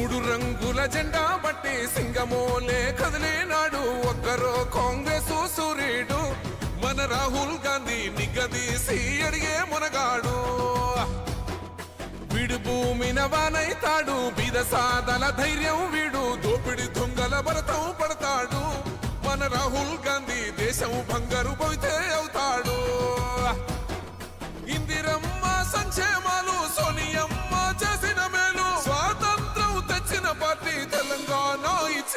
మూడు రంగుల జెండా బట్టి సింగమోలే కదిలేనాడు ఒక్కరో కాంగ్రెస్ సూర్యుడు మన రాహుల్ గాంధీ నిగదీసి అడిగే మునగాడు. వీడు భూమిన వానైతాడు బీద సాదల ధైర్యం వీడు దోపిడి దొంగల భరతం పడతాడు. మన రాహుల్ గాంధీ దేశం బంగారు పోతే అవుతాడు.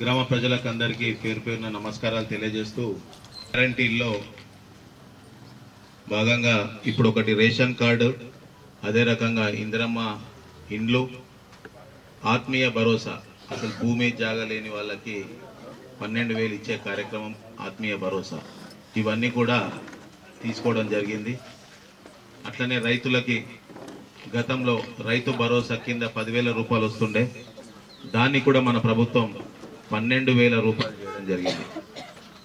గ్రామ ప్రజలకు అందరికీ పేరు పేరున నమస్కారాలు తెలియజేస్తూ గ్యారంటీల్లో భాగంగా ఇప్పుడు ఒకటి రేషన్ కార్డు అదే రకంగా ఇందిరమ్మ ఇండ్లు ఆత్మీయ భరోసా అసలు భూమి జాగ లేని వాళ్ళకి పన్నెండు వేలు ఇచ్చే కార్యక్రమం ఆత్మీయ భరోసా. ఇవన్నీ కూడా తీసుకోవడం జరిగింది. అట్లనే రైతులకి గతంలో రైతు భరోసా కింద పదివేల రూపాయలు వస్తుండే. దాన్ని కూడా మన ప్రభుత్వం పన్నెండు వేల రూపాయలు చేయడం జరిగింది.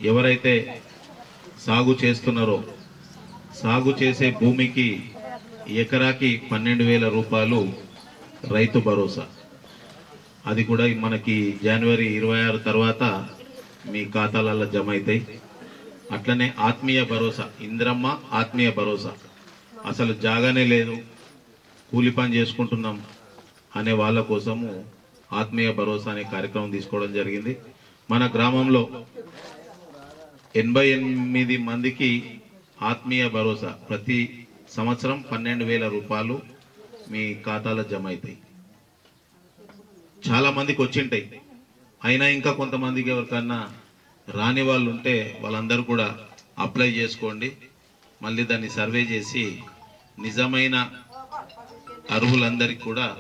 ఎవరైతే సాగు చేస్తున్నారో సాగు చేసే భూమికి ఎకరాకి పన్నెండు వేల రూపాయలు రైతు భరోసా. అది కూడా మనకి జనవరి ఇరవై ఆరు తర్వాత మీ ఖాతాలలో జమ అవుతాయి అట్లనే ఆత్మీయ భరోసా ఇంద్రమ్మ ఆత్మీయ భరోసా. అసలు జాగానే లేదు. కూలి పని చేసుకుంటున్నాం అనే వాళ్ళ కోసము ఆత్మీయ భరోసా అనే కార్యక్రమం తీసుకోవడం జరిగింది. మన గ్రామంలో ఎనభై ఎనిమిది మందికి ఆత్మీయ భరోసా ప్రతి సంవత్సరం పన్నెండు వేల రూపాయలు మీ ఖాతాలో జమ అవుతాయి. చాలా మందికి వచ్చింటాయి. అయినా ఇంకా కొంతమందికి ఎవరికన్నా రాని వాళ్ళు ఉంటే వాళ్ళందరూ కూడా అప్లై చేసుకోండి. మళ్ళీ దాన్ని సర్వే చేసి నిజమైన అర్హులందరికీ కూడా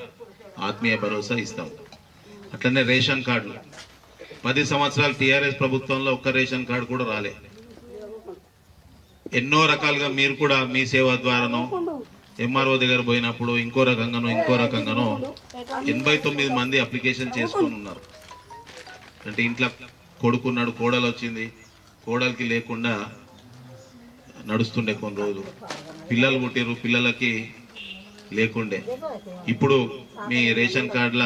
ఆత్మీయ భరోసా ఇస్తాం. అట్లనే రేషన్ కార్డులు పది సంవత్సరాలు టీఆర్ఎస్ ప్రభుత్వంలో ఒక్క రేషన్ కార్డు కూడా రాలే. ఎన్నో రకాలుగా మీరు కూడా మీ సేవ ద్వారానో ఎంఆర్ఓ దగ్గర పోయినప్పుడు ఇంకో రకంగానో ఇంకో రకంగానో ఎనభై తొమ్మిది మంది అప్లికేషన్ చేసుకొని ఉన్నారు. అంటే ఇంట్లో కొడుకున్నాడు కోడలు వచ్చింది. కోడలికి లేకుండా నడుస్తుండే కొన్ని రోజులు. పిల్లలు పుట్టిరు పిల్లలకి లేకుండే. ఇప్పుడు మీ రేషన్ కార్డుల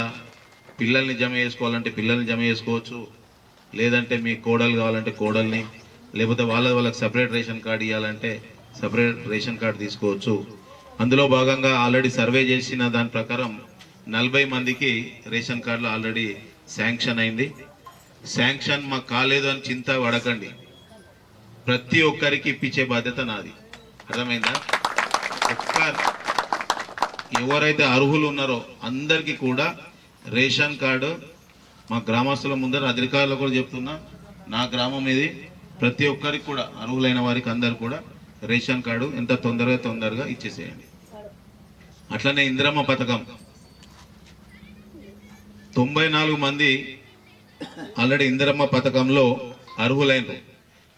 పిల్లల్ని జమ చేసుకోవాలంటే పిల్లల్ని జమ చేసుకోవచ్చు. లేదంటే మీ కోడలు కావాలంటే కోడల్ని లేకపోతే వాళ్ళ వాళ్ళకి సపరేట్ రేషన్ కార్డు ఇవ్వాలంటే సపరేట్ రేషన్ కార్డు తీసుకోవచ్చు. అందులో భాగంగా ఆల్రెడీ సర్వే చేసిన దాని ప్రకారం నలభై మందికి రేషన్ కార్డులు ఆల్రెడీ శాంక్షన్ అయింది. శాంక్షన్ మాకు కాలేదు అని చింత పడకండి. ప్రతి ఒక్కరికి ఇప్పించే బాధ్యత నాది. అర్థమైందా? ఒక్క ఎవరైతే అర్హులు ఉన్నారో అందరికీ కూడా రేషన్ కార్డు మా గ్రామస్తుల ముందర అధికారులు కూడా చెప్తున్నా నా గ్రామం ఇది. ప్రతి ఒక్కరికి కూడా అర్హులైన వారికి అందరు కూడా రేషన్ కార్డు ఎంత తొందరగా తొందరగా ఇచ్చేసేయండి. అట్లనే ఇందిరమ్మ పథకం. తొంభై నాలుగు మంది ఆల్రెడీ ఇందిరమ్మ పథకంలో అర్హులైనరు.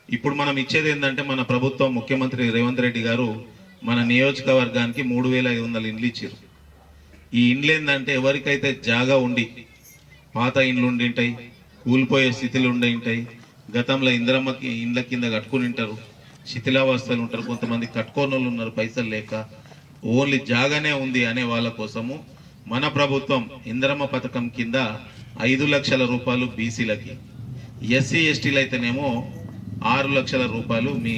ఇప్పుడు మనం ఇచ్చేది ఏంటంటే మన ప్రభుత్వం ముఖ్యమంత్రి రేవంత్ రెడ్డి గారు మన నియోజకవర్గానికి మూడు వేల ఐదు వందల ఇండ్లు ఇచ్చారు ఈ ఇండ్లు ఏంటంటే ఎవరికైతే జాగా ఉండి పాత ఇండ్లు ఉండి ఉంటాయి కూలిపోయే స్థితిలో ఉండి ఉంటాయి గతంలో ఇంద్రమ్మకి ఇండ్ల కింద కట్టుకుని ఉంటారు శిథిలావస్థలు ఉంటారు కొంతమంది కట్టుకోని వాళ్ళు ఉన్నారు పైసలు లేక ఓన్లీ జాగానే ఉంది అనే వాళ్ళ కోసము మన ప్రభుత్వం ఇంద్రమ్మ పథకం కింద ఐదు లక్షల రూపాయలు బీసీలకి ఎస్సీ ఎస్టీలు అయితేనేమో ఆరు లక్షల రూపాయలు మీ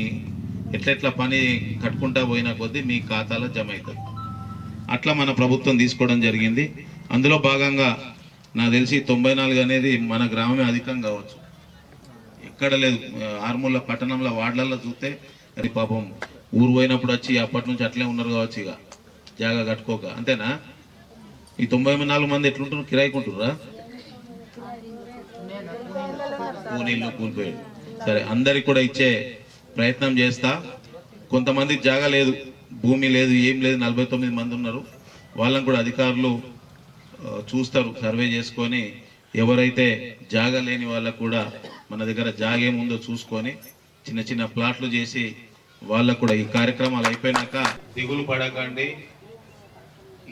ఎట్లెట్లా పని కట్టుకుంటా పోయిన కొద్దీ మీ ఖాతాలో జమ అవుతుంది అట్లా మన ప్రభుత్వం తీసుకోవడం జరిగింది. అందులో భాగంగా నాకు తెలిసి తొంభై నాలుగు అనేది మన గ్రామమే అధికం కావచ్చు. ఎక్కడ లేదు. ఆర్మూల పట్టణంలో వార్డులలో చూస్తే అది పాపం ఊరు పోయినప్పుడు వచ్చి అప్పటి నుంచి అట్లే ఉన్నారు కావచ్చు ఇక. జాగా కట్టుకోక. అంతేనా? ఈ తొంభై నాలుగు మంది ఎట్లుంటున్నారు? కిరాయికుంటుర్రా కూలీళ్ళు కూలిపోయాడు సరే అందరికి కూడా ఇచ్చే ప్రయత్నం చేస్తా. కొంతమందికి జాగా లేదు. భూమి లేదు ఏం లేదు నలభై తొమ్మిది మంది ఉన్నారు. వాళ్ళని కూడా అధికారులు చూస్తారు సర్వే చేసుకొని ఎవరైతే జాగా లేని వాళ్ళకు కూడా మన దగ్గర జాగే ముందో చూసుకొని చిన్న చిన్న ప్లాట్లు చేసి వాళ్ళకు కూడా ఈ కార్యక్రమాలు అయిపోయినాక దిగులు పడకండి.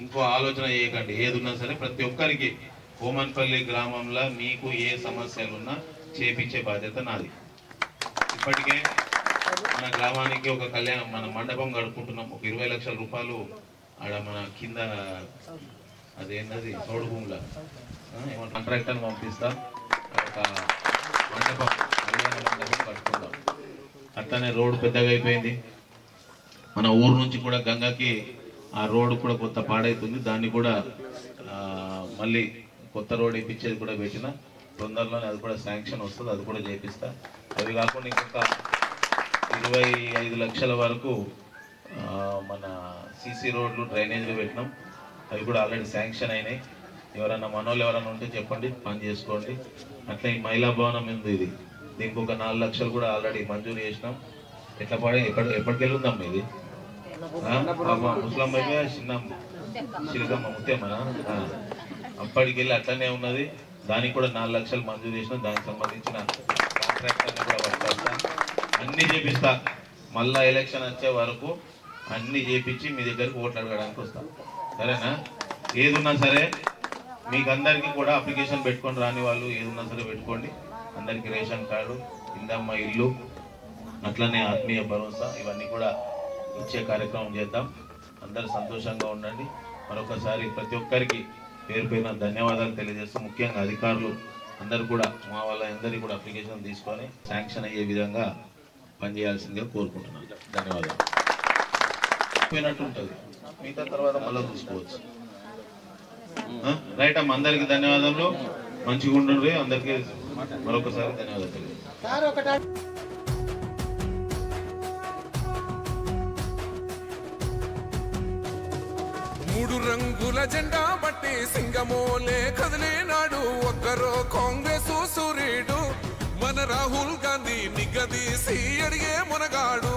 ఇంకో ఆలోచన చేయకండి. ఏదున్నా సరే ప్రతి ఒక్కరికి కోమన్పల్లి గ్రామంలో మీకు ఏ సమస్యలు ఉన్నా చేపించే బాధ్యత నాది. ఇప్పటికే మన గ్రామానికి ఒక కళ్యాణం మన మండపం కడుపుకుంటున్నాం ఒక ఇరవై లక్షల రూపాయలు ఆడ మన కింద అదేంటది చౌడు భూముల ఏమన్నా కాంట్రాక్టర్ని పంపిస్తాం. ఒక మండపం కళ్యాణ మండపం కట్టుకుందాం అట్లానే రోడ్డు పెద్దగా అయిపోయింది. మన ఊరు నుంచి కూడా గంగకి ఆ రోడ్డు కూడా కొత్త పాడైతుంది. దాన్ని కూడా మళ్ళీ కొత్త రోడ్ ఇప్పించేది కూడా పెట్టిన. తొందరలోనే అది కూడా శాంక్షన్ వస్తుంది అది కూడా చేపిస్తా. అవి కాకుండా ఇంకొక ఇరవై ఐదు లక్షల వరకు మన సీసీ రోడ్లు డ్రైనేజీలు పెట్టినాం. అవి కూడా ఆల్రెడీ శాంక్షన్ అయినాయి. ఎవరన్నా మనోళ్ళు ఎవరన్నా ఉంటే చెప్పండి పని చేసుకోండి. అట్లా ఈ మహిళా భవనం ఉంది ఇది. దీనికి ఒక నాలుగు లక్షలు కూడా ఆల్రెడీ మంజూరు చేసినాం. ఎట్లా పడే ఎక్కడ ఎప్పటికెళ్ళి ఇది? ముస్లాం ముసలమ్మ అయితే చిన్న చిలకమ్మ ముత్యమ్మ అప్పటికెళ్ళి అట్లనే ఉన్నది. దానికి కూడా నాలుగు లక్షలు మంజూరు చేసినాం. దానికి సంబంధించిన కాంట్రాక్టర్ని కూడా పట్టుకొస్తా అన్ని చేపిస్తా. మళ్ళా ఎలక్షన్ వచ్చే వరకు అన్ని చేపించి మీ దగ్గరికి ఓట్లు అడగడానికి వస్తా. సరేనా? ఏదున్నా సరే మీకు అందరికీ కూడా అప్లికేషన్ పెట్టుకొని రాని వాళ్ళు ఏదున్నా సరే పెట్టుకోండి. అందరికీ రేషన్ కార్డు ఇందమ్మ ఇల్లు అట్లనే ఆత్మీయ భరోసా ఇవన్నీ కూడా ఇచ్చే కార్యక్రమం చేద్దాం. అందరు సంతోషంగా ఉండండి. మరొకసారి ప్రతి ఒక్కరికి పేరు పైన ధన్యవాదాలు తెలియజేస్తూ ముఖ్యంగా అధికారులు అందరు కూడా మా వాళ్ళ అందరికీ కూడా అప్లికేషన్ తీసుకొని శాంక్షన్ అయ్యే విధంగా పనిచేయాల్సిందిగా కోరుకుంటున్నాను. ధన్యవాదాలు. పోయినట్టు ఉంటుంది. మిగతా తర్వాత మళ్ళీ చూసుకోవచ్చు. రైట్ అమ్మ అందరికి ధన్యవాదాలు మంచిగా ఉండండి అందరికీ మరొకసారి ధన్యవాదాలు మూడు రంగుల జెండా బట్టి సింగమోలే కదిలేనాడు. ఒక్కరో కాంగ్రెస్ సూర్యుడు. మన రాహుల్ గాంధీ నిగదీసి అడిగే మునగాడు.